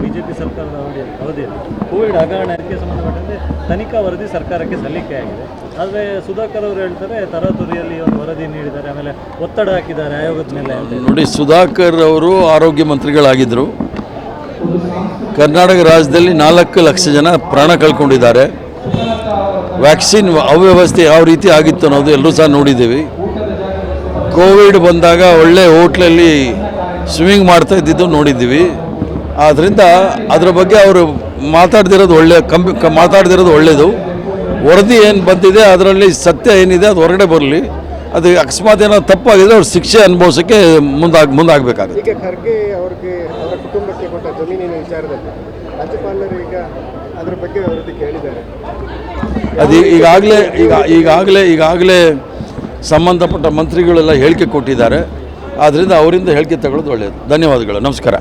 BJP ಸರ್ಕಾರದ ಅವಧಿಯಲ್ಲಿ ಅವಧಿಯಲ್ಲಿ ಕೋವಿಡ್ ಹಗರಣಕ್ಕೆ ಸಂಬಂಧಪಟ್ಟಂತೆ ತನಿಖಾ ವರದಿ ಸರ್ಕಾರಕ್ಕೆ ಸಲ್ಲಿಕೆ ಆಗಿದೆ. ಆದರೆ ಸುಧಾಕರ್ ಅವರು ಹೇಳ್ತಾರೆ, ತರಾತುರಿಯಲ್ಲಿ ಒಂದು ವರದಿ ನೀಡಿದ್ದಾರೆ, ಆಮೇಲೆ ಒತ್ತಡ ಹಾಕಿದ್ದಾರೆ ಆಯೋಗದ ಮೇಲೆ ನೋಡಿ, ಸುಧಾಕರ್ ಅವರು ಆರೋಗ್ಯ ಮಂತ್ರಿಗಳಾಗಿದ್ದರು ಕರ್ನಾಟಕ ರಾಜ್ಯದಲ್ಲಿ ನಾಲ್ಕು ಲಕ್ಷ ಜನ ಪ್ರಾಣ ಕಳ್ಕೊಂಡಿದ್ದಾರೆ. ವ್ಯಾಕ್ಸಿನ್ ಅವ್ಯವಸ್ಥೆ ಯಾವ ರೀತಿ ಆಗಿತ್ತು ಅನ್ನೋದು ಎಲ್ಲರೂ ಸಹ ನೋಡಿದ್ದೀವಿ. ಕೋವಿಡ್ ಬಂದಾಗ ಒಳ್ಳೆ ಹೋಟ್ಲಲ್ಲಿ ಸ್ವಿಮ್ಮಿಂಗ್ ಮಾಡ್ತಾ ಇದ್ದಿದ್ದು ನೋಡಿದ್ದೀವಿ. ಆದ್ದರಿಂದ ಅದರ ಬಗ್ಗೆ ಅವರು ಮಾತಾಡ್ದಿರೋದು ಒಳ್ಳೆ ಕಂಪ್ ಮಾತಾಡ್ದಿರೋದು ಒಳ್ಳೆಯದು ವರದಿ ಏನು ಬಂದಿದೆ ಅದರಲ್ಲಿ ಸತ್ಯ ಏನಿದೆ ಅದು ಹೊರಗಡೆ ಬರಲಿ. ಅದು ಅಕಸ್ಮಾತ್ ಏನೋ ತಪ್ಪಾಗಿದ್ರೆ ಅವ್ರ ಶಿಕ್ಷೆ ಅನುಭವಿಸೋಕ್ಕೆ ಮುಂದಾಗ ಮುಂದಾಗಬೇಕಾಗುತ್ತೆ. ಈಗ ಖರ್ಗೆ ಅವ್ರಿಗೆ ಅವರ ಕುಟುಂಬಕ್ಕೆ ಕೊಟ್ಟ ಜಮೀನಿನ ವಿಚಾರದಲ್ಲಿ ರಾಜ್ಯಪಾಲರು ಈಗ ಅದ್ರ ಬಗ್ಗೆ ವರದಿ ಕೇಳಿದ್ದಾರೆ. ಅದು ಈಗಾಗಲೇ ಈಗ ಈಗಾಗಲೇ ಈಗಾಗಲೇ ಸಂಬಂಧಪಟ್ಟ ಮಂತ್ರಿಗಳೆಲ್ಲ ಹೇಳಿಕೆ ಕೊಟ್ಟಿದ್ದಾರೆ. ಆದ್ದರಿಂದ ಅವರಿಂದ ಹೇಳಿಕೆ ತಗೊಳ್ಳೋದು ಒಳ್ಳೆಯದು ಧನ್ಯವಾದಗಳು. ನಮಸ್ಕಾರ.